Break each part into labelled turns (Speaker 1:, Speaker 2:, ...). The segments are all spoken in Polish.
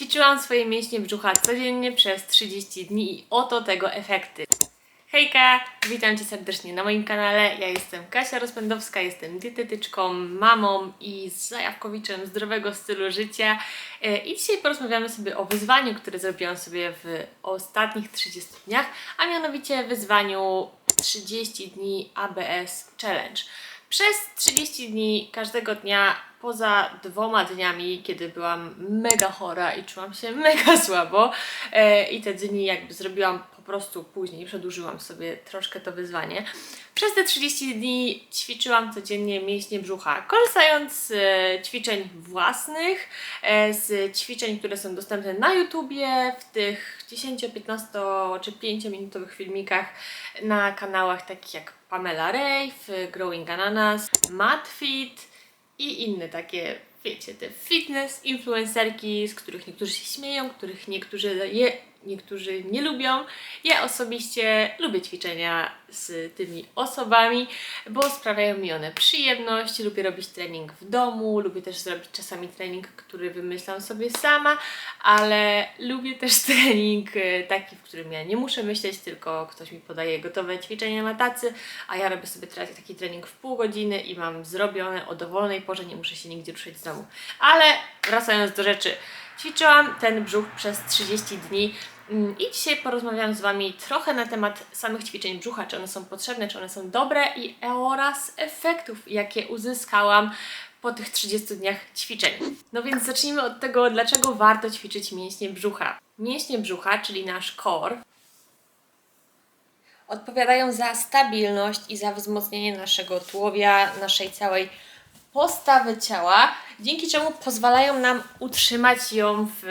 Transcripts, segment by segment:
Speaker 1: Ćwiczyłam swoje mięśnie brzucha codziennie przez 30 dni i oto tego efekty. Hejka, witam Cię serdecznie na moim kanale. Ja jestem Kasia Rozpędowska, jestem dietetyczką, mamą i zajawkowiczem zdrowego stylu życia. E, I dzisiaj porozmawiamy sobie o wyzwaniu, które zrobiłam sobie w ostatnich 30 dniach, a mianowicie wyzwaniu 30 dni ABS Challenge. Przez 30 dni każdego dnia, poza dwoma dniami, kiedy byłam mega chora i czułam się mega słabo, e, i te dni jakby zrobiłam po prostu później, przedłużyłam sobie troszkę to wyzwanie. Przez te 30 dni ćwiczyłam codziennie mięśnie brzucha, korzystając z e, ćwiczeń własnych, e, z ćwiczeń, które są dostępne na YouTubie, w tych 10, 15 czy 5 minutowych filmikach na kanałach takich jak Pamela Reif, Growing Ananas, MadFit i inne takie, wiecie, te fitness influencerki, z których niektórzy się śmieją, których niektórzy je, niektórzy nie lubią. Ja osobiście lubię ćwiczenia z tymi osobami, bo sprawiają mi one przyjemność. Lubię robić trening w domu, lubię też zrobić czasami trening, który wymyślam sobie sama, ale lubię też trening e, taki, w którym ja nie muszę myśleć, tylko ktoś mi podaje gotowe ćwiczenia na tacy, a ja robię sobie taki trening w pół godziny i mam zrobione o dowolnej porze, nie muszę się nigdzie ruszać z domu. Ale wracając do rzeczy, ćwiczyłam ten brzuch przez 30 dni. Mm, I dzisiaj porozmawiam z Wami trochę na temat samych ćwiczeń brzucha, czy one są potrzebne, czy one są dobre i oraz efektów, jakie uzyskałam po tych 30 dniach ćwiczeń. No więc zacznijmy od tego, dlaczego warto ćwiczyć mięśnie brzucha. Mięśnie brzucha, czyli nasz core, odpowiadają za stabilność i za wzmocnienie naszego tułowia, naszej całej postawy ciała, dzięki czemu pozwalają nam utrzymać ją w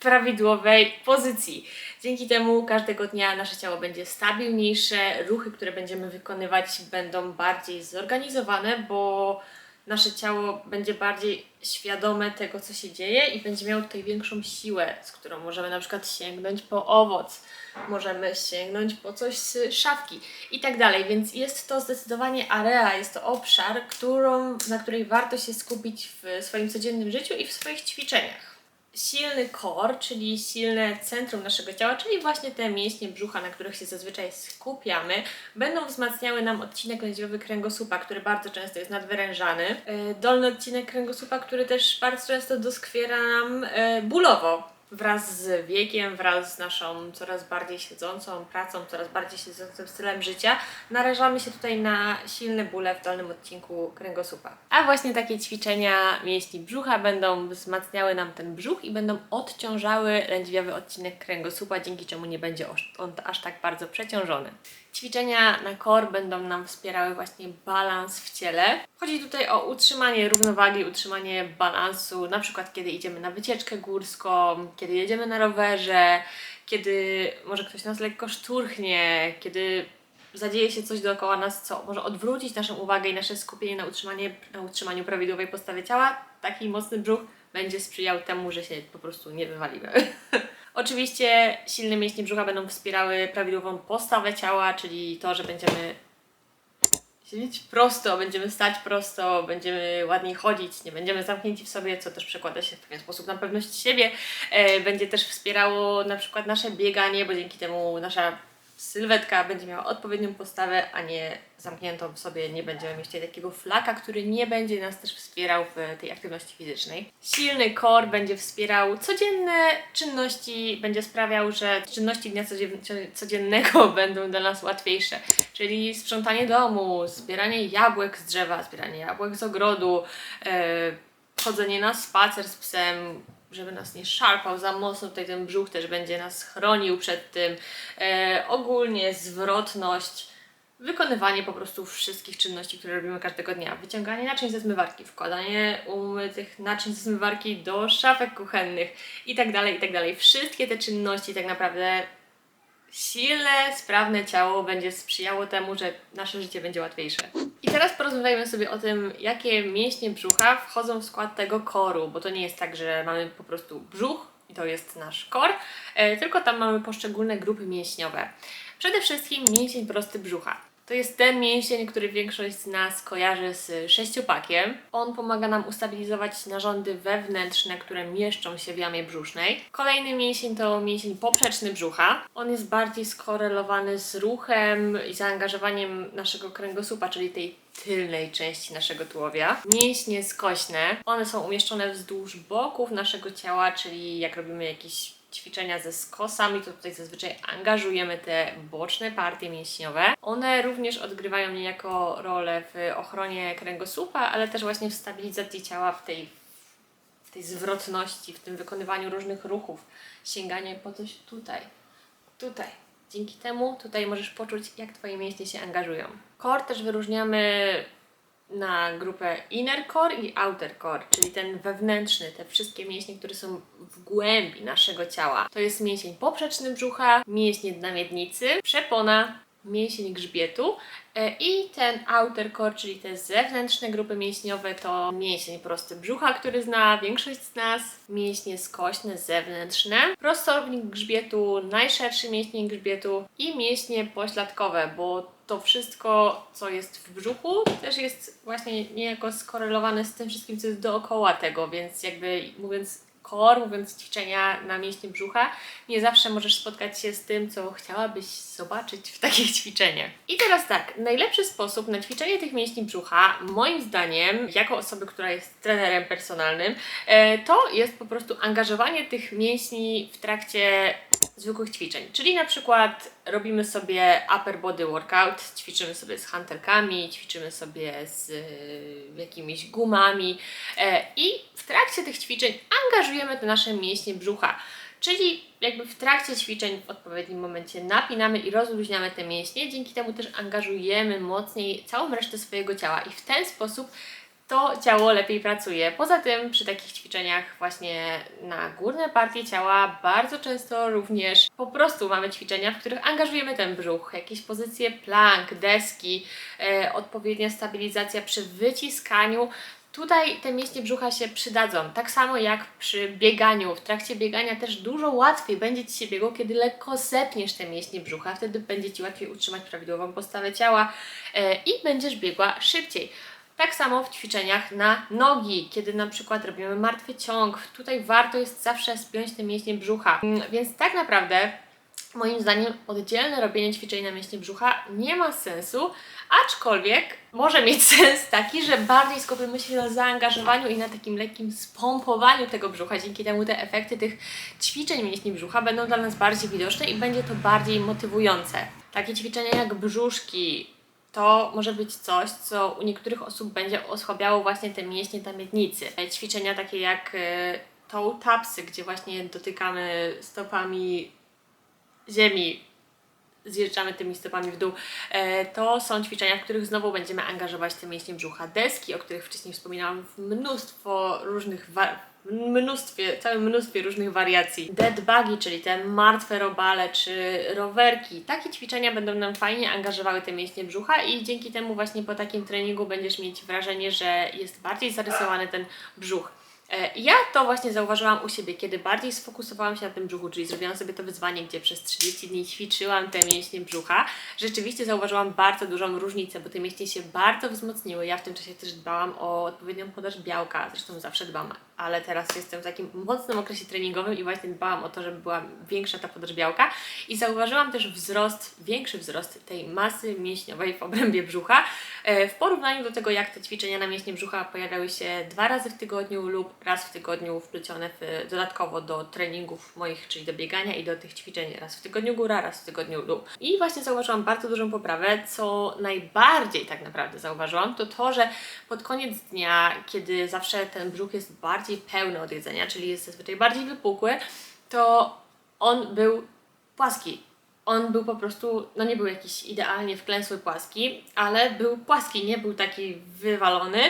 Speaker 1: prawidłowej pozycji. Dzięki temu każdego dnia nasze ciało będzie stabilniejsze, ruchy, które będziemy wykonywać, będą bardziej zorganizowane, bo nasze ciało będzie bardziej świadome tego, co się dzieje i będzie miało tutaj większą siłę, z którą możemy na przykład sięgnąć po owoc, możemy sięgnąć po coś z szafki i tak dalej. Więc jest to zdecydowanie area, jest to obszar, którą, na której warto się skupić w swoim codziennym życiu i w swoich ćwiczeniach silny core, czyli silne centrum naszego ciała, czyli właśnie te mięśnie brzucha, na których się zazwyczaj skupiamy, będą wzmacniały nam odcinek lędźwiowy kręgosłupa, który bardzo często jest nadwyrężany. E, Dolny odcinek kręgosłupa, który też bardzo często doskwiera nam e, bólowo. Wraz z wiekiem, wraz z naszą coraz bardziej siedzącą pracą, coraz bardziej siedzącym stylem życia, narażamy się tutaj na silne bóle w dolnym odcinku kręgosłupa. A właśnie takie ćwiczenia mięśni brzucha będą wzmacniały nam ten brzuch i będą odciążały lędźwiowy odcinek kręgosłupa, dzięki czemu nie będzie on aż tak bardzo przeciążony. Ćwiczenia na core będą nam wspierały właśnie balans w ciele. Chodzi tutaj o utrzymanie równowagi, utrzymanie balansu, na przykład kiedy idziemy na wycieczkę górską, kiedy jedziemy na rowerze, kiedy może ktoś nas lekko szturchnie, kiedy zadzieje się coś dookoła nas, co może odwrócić naszą uwagę i nasze skupienie na, utrzymanie, na utrzymaniu prawidłowej postawy ciała, taki mocny brzuch będzie sprzyjał temu, że się po prostu nie wywalimy. Oczywiście silne mięśnie brzucha będą wspierały prawidłową postawę ciała, czyli to, że będziemy siedzieć prosto, będziemy stać prosto, będziemy ładniej chodzić, nie będziemy zamknięci w sobie, co też przekłada się w pewien sposób na pewność siebie. E, będzie też wspierało na przykład nasze bieganie, bo dzięki temu nasza sylwetka będzie miała odpowiednią postawę, a nie zamkniętą w sobie, nie będziemy mieć takiego flaka, który nie będzie nas też wspierał w tej aktywności fizycznej. Silny core będzie wspierał codzienne czynności, będzie sprawiał, że czynności dnia codzien- codziennego będą dla nas łatwiejsze, czyli sprzątanie domu, zbieranie jabłek z drzewa, zbieranie jabłek z ogrodu, e, chodzenie na spacer z psem, żeby nas nie szarpał za mocno, tutaj ten brzuch też będzie nas chronił przed tym. E, ogólnie zwrotność, wykonywanie po prostu wszystkich czynności, które robimy każdego dnia. Wyciąganie naczyń ze zmywarki, wkładanie umytych naczyń ze zmywarki do szafek kuchennych i tak dalej, i tak dalej. Wszystkie te czynności tak naprawdę silne, sprawne ciało będzie sprzyjało temu, że nasze życie będzie łatwiejsze. I teraz porozmawiajmy sobie o tym, jakie mięśnie brzucha wchodzą w skład tego koru, bo to nie jest tak, że mamy po prostu brzuch i to jest nasz kor, e, tylko tam mamy poszczególne grupy mięśniowe. Przede wszystkim mięsień prosty brzucha. To jest ten mięsień, który większość z nas kojarzy z sześciopakiem. On pomaga nam ustabilizować narządy wewnętrzne, które mieszczą się w jamie brzusznej. Kolejny mięsień to mięsień poprzeczny brzucha. On jest bardziej skorelowany z ruchem i zaangażowaniem naszego kręgosłupa, czyli tej tylnej części naszego tułowia. Mięśnie skośne, one są umieszczone wzdłuż boków naszego ciała, czyli jak robimy jakieś ćwiczenia ze skosami, to tutaj zazwyczaj angażujemy te boczne partie mięśniowe. One również odgrywają niejako rolę w ochronie kręgosłupa, ale też właśnie w stabilizacji ciała, w tej, w tej zwrotności, w tym wykonywaniu różnych ruchów. Sięganie po coś tutaj, tutaj. Dzięki temu tutaj możesz poczuć, jak Twoje mięśnie się angażują. Core też wyróżniamy na grupę inner core i outer core, czyli ten wewnętrzny, te wszystkie mięśnie, które są w głębi naszego ciała. To jest mięsień poprzeczny brzucha, mięśnie dna miednicy, przepona, mięsień grzbietu. E, i ten outer core, czyli te zewnętrzne grupy mięśniowe to mięsień prosty brzucha, który zna większość z nas, mięśnie skośne zewnętrzne, prostownik grzbietu, najszerszy mięsień grzbietu i mięśnie pośladkowe, bo to wszystko, co jest w brzuchu, też jest właśnie niejako skorelowane z tym wszystkim, co jest dookoła tego, więc jakby mówiąc core, mówiąc ćwiczenia na mięśnie brzucha, nie zawsze możesz spotkać się z tym, co chciałabyś zobaczyć w takich ćwiczeniach. I teraz tak, najlepszy sposób na ćwiczenie tych mięśni brzucha, moim zdaniem, jako osoby, która jest trenerem personalnym, e, to jest po prostu angażowanie tych mięśni w trakcie zwykłych ćwiczeń. Czyli na przykład robimy sobie upper body workout, ćwiczymy sobie z hantelkami, ćwiczymy sobie z y, jakimiś gumami e, i w trakcie tych ćwiczeń angażujemy te nasze mięśnie brzucha. Czyli jakby w trakcie ćwiczeń w odpowiednim momencie napinamy i rozluźniamy te mięśnie, dzięki temu też angażujemy mocniej całą resztę swojego ciała i w ten sposób to ciało lepiej pracuje. Poza tym przy takich ćwiczeniach właśnie na górne partie ciała bardzo często również po prostu mamy ćwiczenia, w których angażujemy ten brzuch, jakieś pozycje plank, deski, e, odpowiednia stabilizacja przy wyciskaniu. Tutaj te mięśnie brzucha się przydadzą, tak samo jak przy bieganiu. W trakcie biegania też dużo łatwiej będzie Ci się biegło, kiedy lekko zepniesz te mięśnie brzucha, wtedy będzie Ci łatwiej utrzymać prawidłową postawę ciała e, i będziesz biegła szybciej. Tak samo w ćwiczeniach na nogi, kiedy na przykład robimy martwy ciąg, tutaj warto jest zawsze spiąć te mięśnie brzucha. Mm, Więc tak naprawdę moim zdaniem oddzielne robienie ćwiczeń na mięśnie brzucha nie ma sensu, aczkolwiek może mieć sens taki, że bardziej skupimy się na zaangażowaniu i na takim lekkim spompowaniu tego brzucha. Dzięki temu te efekty tych ćwiczeń mięśni brzucha będą dla nas bardziej widoczne i będzie to bardziej motywujące. Takie ćwiczenia jak brzuszki, to może być coś, co u niektórych osób będzie osłabiało właśnie te mięśnie na miednicy. Ćwiczenia takie jak e, toe tapsy, gdzie właśnie dotykamy stopami ziemi, zjeżdżamy tymi stopami w dół. E, To są ćwiczenia, w których znowu będziemy angażować te mięśnie brzucha. Deski, o których wcześniej wspominałam, w mnóstwo różnych mnóstwie, całym mnóstwie różnych wariacji. Dead buggy, czyli te martwe robale czy rowerki. Takie ćwiczenia będą nam fajnie angażowały te mięśnie brzucha i dzięki temu właśnie po takim treningu będziesz mieć wrażenie, że jest bardziej zarysowany ten brzuch. E, Ja to właśnie zauważyłam u siebie, kiedy bardziej sfokusowałam się na tym brzuchu, czyli zrobiłam sobie to wyzwanie, gdzie przez 30 dni ćwiczyłam te mięśnie brzucha. Rzeczywiście zauważyłam bardzo dużą różnicę, bo te mięśnie się bardzo wzmocniły. Ja w tym czasie też dbałam o odpowiednią podaż białka, zresztą zawsze dbam, ale teraz jestem w takim mocnym okresie treningowym i właśnie dbałam o to, żeby była większa ta podaż białka i zauważyłam też wzrost, większy wzrost tej masy mięśniowej w obrębie brzucha e, w porównaniu do tego, jak te ćwiczenia na mięśnie brzucha pojawiały się dwa razy w tygodniu lub raz w tygodniu wplecione w, dodatkowo do treningów moich, czyli do biegania i do tych ćwiczeń raz w tygodniu góra, raz w tygodniu dół. I właśnie zauważyłam bardzo dużą poprawę, co najbardziej tak naprawdę zauważyłam, to to, że pod koniec dnia, kiedy zawsze ten brzuch jest bardziej pełny od jedzenia, czyli jest zazwyczaj bardziej wypukły, to on był płaski. On był po prostu, no nie był jakiś idealnie wklęsły płaski, ale był płaski, nie był taki wywalony.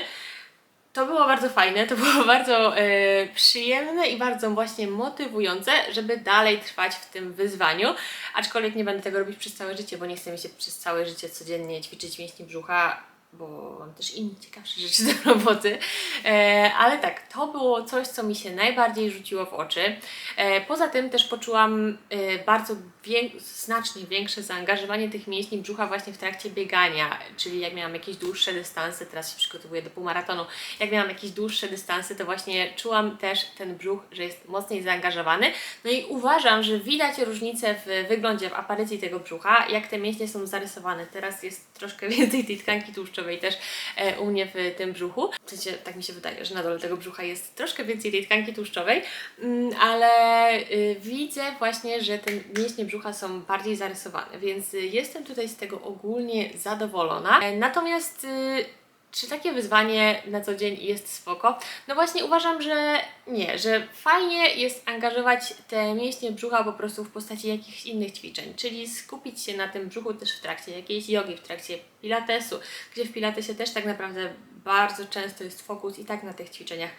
Speaker 1: To było bardzo fajne, to było bardzo e, przyjemne i bardzo właśnie motywujące, żeby dalej trwać w tym wyzwaniu. Aczkolwiek nie będę tego robić przez całe życie, bo nie chcę mi się przez całe życie codziennie ćwiczyć mięśni brzucha bo mam też inne ciekawsze rzeczy do roboty. E, ale tak, to było coś, co mi się najbardziej rzuciło w oczy. E, poza tym też poczułam e, bardzo znacznie większe zaangażowanie tych mięśni brzucha właśnie w trakcie biegania, czyli jak miałam jakieś dłuższe dystanse, teraz się przygotowuję do półmaratonu, jak miałam jakieś dłuższe dystanse, to właśnie czułam też ten brzuch, że jest mocniej zaangażowany. No i uważam, że widać różnicę w wyglądzie, w aparycji tego brzucha, jak te mięśnie są zarysowane. Teraz jest troszkę więcej tej tkanki tłuszczowej też e, u mnie w tym brzuchu. W sensie, tak mi się wydaje, że na dole tego brzucha jest troszkę więcej tej tkanki tłuszczowej, mm, ale y, widzę właśnie, że te mięśnie brzucha są bardziej zarysowane, więc y, jestem tutaj z tego ogólnie zadowolona. E, Natomiast y, czy takie wyzwanie na co dzień jest spoko? No właśnie uważam, że nie, że fajnie jest angażować te mięśnie brzucha po prostu w postaci jakichś innych ćwiczeń, czyli skupić się na tym brzuchu też w trakcie jakiejś jogi, w trakcie pilatesu, gdzie w pilatesie też tak naprawdę bardzo często jest fokus i tak na tych ćwiczeniach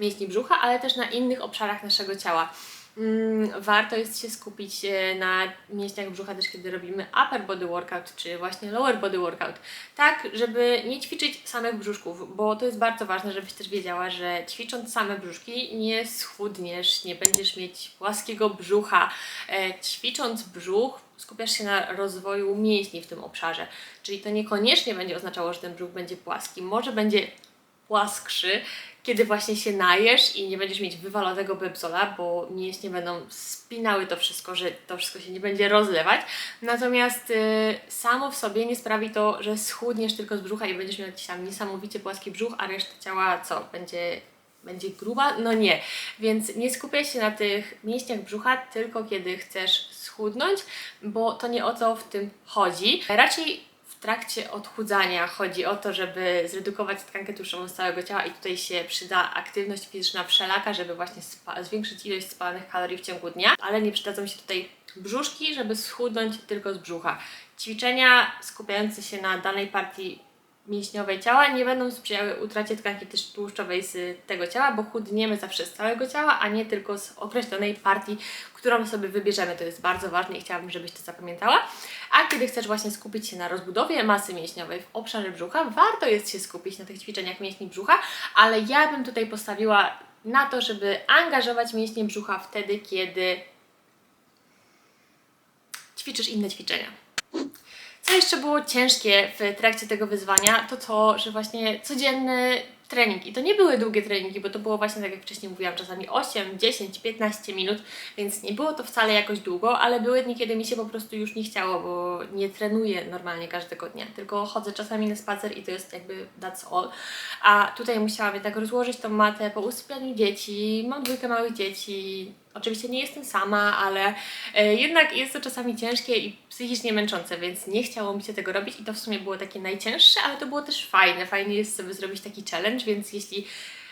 Speaker 1: mięśni brzucha, ale też na innych obszarach naszego ciała. Mm, warto jest się skupić e, na mięśniach brzucha też, kiedy robimy upper body workout, czy właśnie lower body workout. Tak, żeby nie ćwiczyć samych brzuszków, bo to jest bardzo ważne, żebyś też wiedziała, że ćwicząc same brzuszki nie schudniesz, nie będziesz mieć płaskiego brzucha. E, ćwicząc brzuch, skupiasz się na rozwoju mięśni w tym obszarze. Czyli to niekoniecznie będzie oznaczało, że ten brzuch będzie płaski. Może będzie płaskszy, kiedy właśnie się najesz i nie będziesz mieć wywalonego bebzola, bo mięśnie będą spinały to wszystko, że to wszystko się nie będzie rozlewać. Natomiast y, samo w sobie nie sprawi to, że schudniesz tylko z brzucha i będziesz miał tam niesamowicie płaski brzuch, a reszta ciała co? Będzie będzie gruba? No nie. Więc nie skupiaj się na tych mięśniach brzucha tylko kiedy chcesz schudnąć, bo to nie o to w tym chodzi. Raczej w trakcie odchudzania chodzi o to, żeby zredukować tkankę tłuszczową z całego ciała i tutaj się przyda aktywność fizyczna wszelaka, żeby właśnie zwiększyć ilość spalanych kalorii w ciągu dnia, ale nie przydadzą się tutaj brzuszki, żeby schudnąć tylko z brzucha. Ćwiczenia skupiające się na danej partii mięśniowej ciała nie będą sprzyjały utracie tkanki tłuszczowej z tego ciała, bo chudniemy zawsze z całego ciała, a nie tylko z określonej partii, którą sobie wybierzemy. To jest bardzo ważne i chciałabym, żebyś to zapamiętała. A kiedy chcesz właśnie skupić się na rozbudowie masy mięśniowej w obszarze brzucha, warto jest się skupić na tych ćwiczeniach mięśni brzucha, ale ja bym tutaj postawiła na to, żeby angażować mięśnie brzucha wtedy, kiedy ćwiczysz inne ćwiczenia. Co jeszcze było ciężkie w trakcie tego wyzwania, to to, że właśnie codzienny trening. I to nie były długie treningi, bo to było właśnie tak jak wcześniej mówiłam, czasami 8, 10, 15 minut, więc nie było to wcale jakoś długo, ale były dni, kiedy mi się po prostu już nie chciało, bo nie trenuję normalnie każdego dnia, tylko chodzę czasami na spacer i to jest jakby that's all. A tutaj musiałam jednak rozłożyć tą matę po usypianiu dzieci, mam dwójkę małych dzieci, Oczywiście nie jestem sama, ale e, jednak jest to czasami ciężkie i psychicznie męczące, więc nie chciało mi się tego robić i to w sumie było takie najcięższe, ale to było też fajne. Fajnie jest sobie zrobić taki challenge, więc jeśli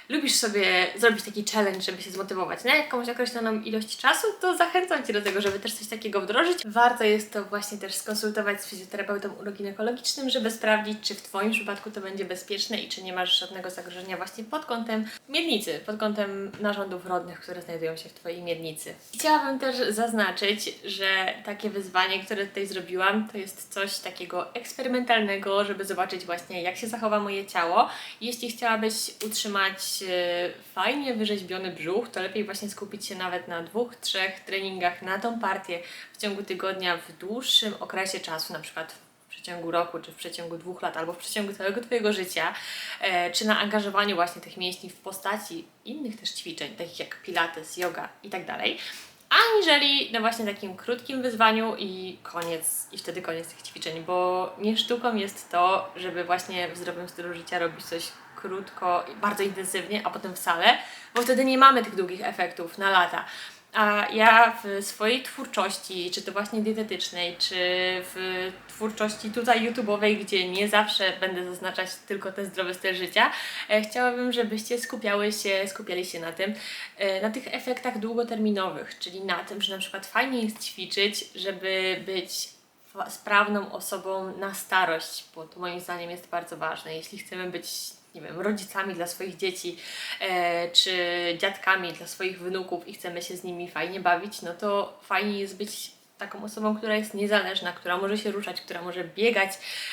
Speaker 1: lubisz sobie zrobić taki challenge, żeby się zmotywować na jakąś określoną ilość czasu, to zachęcam Cię do tego, żeby też coś takiego wdrożyć. Warto jest to właśnie też skonsultować z fizjoterapeutą uroginekologicznym, żeby sprawdzić, czy w Twoim przypadku to będzie bezpieczne i czy nie masz żadnego zagrożenia właśnie pod kątem miednicy, pod kątem narządów rodnych, które znajdują się w Twojej miednicy. Chciałabym też zaznaczyć, że takie wyzwanie, które tutaj zrobiłam, to jest coś takiego eksperymentalnego, żeby zobaczyć właśnie, jak się zachowa moje ciało. Jeśli chciałabyś utrzymać e, fajnie wyrzeźbiony brzuch, to lepiej właśnie skupić się nawet na dwóch, trzech treningach na tą partię w ciągu tygodnia w dłuższym okresie czasu, na przykład w przeciągu roku, czy w przeciągu dwóch lat, albo w przeciągu całego Twojego życia, e, czy na angażowaniu właśnie tych mięśni w postaci innych też ćwiczeń, takich jak pilates, yoga i tak dalej, aniżeli na właśnie takim krótkim wyzwaniu i koniec, i wtedy koniec tych ćwiczeń, bo nie sztuką jest to, żeby właśnie w zdrowym stylu życia robić coś krótko bardzo intensywnie, a potem wcale, bo wtedy nie mamy tych długich efektów na lata. A ja w swojej twórczości, czy to właśnie dietetycznej, czy w twórczości tutaj YouTube'owej, gdzie nie zawsze będę zaznaczać tylko ten zdrowy styl życia, e, chciałabym, żebyście skupiały się, skupiali się na tym, e, na tych efektach długoterminowych, czyli na tym, że na przykład fajnie jest ćwiczyć, żeby być sprawną osobą na starość, bo to moim zdaniem jest bardzo ważne. Jeśli chcemy być nie wiem, rodzicami dla swoich dzieci, e, czy dziadkami dla swoich wnuków i chcemy się z nimi fajnie bawić, no to fajnie jest być taką osobą, która jest niezależna, która może się ruszać, która może biegać,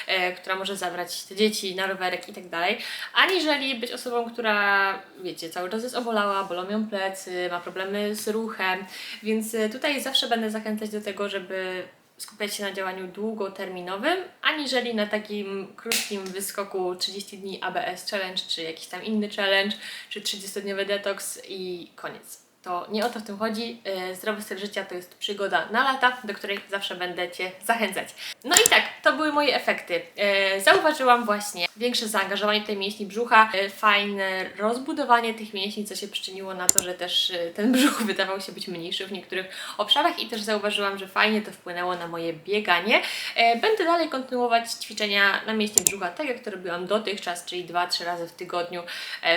Speaker 1: e, która może zabrać te dzieci na rowerek i tak dalej, aniżeli być osobą, która, wiecie, cały czas jest obolała, bolą ją plecy, ma problemy z ruchem, więc e, tutaj zawsze będę zachęcać do tego, żeby skupiać się na działaniu długoterminowym, aniżeli na takim krótkim wyskoku 30 dni ABS challenge, czy jakiś tam inny challenge, czy 30-dniowy detoks i koniec. To nie o to w tym chodzi. E, Zdrowy styl życia to jest przygoda na lata, do której zawsze będę Cię zachęcać. No i tak, to były moje efekty. E, Zauważyłam właśnie większe zaangażowanie tej mięśni brzucha, e, fajne rozbudowanie tych mięśni, co się przyczyniło na to, że też e, ten brzuch wydawał się być mniejszy w niektórych obszarach i też zauważyłam, że fajnie to wpłynęło na moje bieganie. E, Będę dalej kontynuować ćwiczenia na mięśnie brzucha, tak jak to robiłam dotychczas, czyli 2-3 razy w tygodniu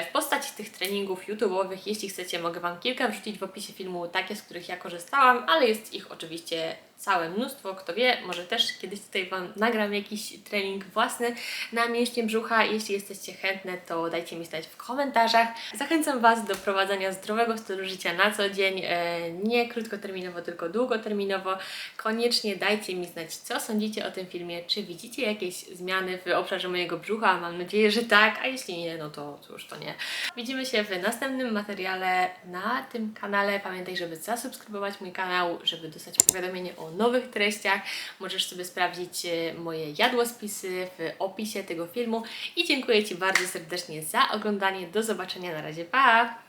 Speaker 1: w postaci tych treningów YouTube'owych. Jeśli chcecie, mogę Wam kilka wrzucić w opisie filmu, takie, z których ja korzystałam, ale jest ich oczywiście całe mnóstwo, kto wie, może też kiedyś tutaj Wam nagram jakiś trening własny na mięśnie brzucha. Jeśli jesteście chętne, to dajcie mi znać w komentarzach. Zachęcam Was do prowadzenia zdrowego stylu życia na co dzień, e, nie krótkoterminowo, tylko długoterminowo. Koniecznie dajcie mi znać, co sądzicie o tym filmie, czy widzicie jakieś zmiany w obszarze mojego brzucha, mam nadzieję, że tak, a jeśli nie, no to cóż, to nie. Widzimy się w następnym materiale na tym kanale. Pamiętaj, żeby zasubskrybować mój kanał, żeby dostać powiadomienie o nowych treściach. Możesz sobie sprawdzić e, moje jadłospisy w opisie tego filmu i dziękuję Ci bardzo serdecznie za oglądanie. Do zobaczenia, na razie, pa!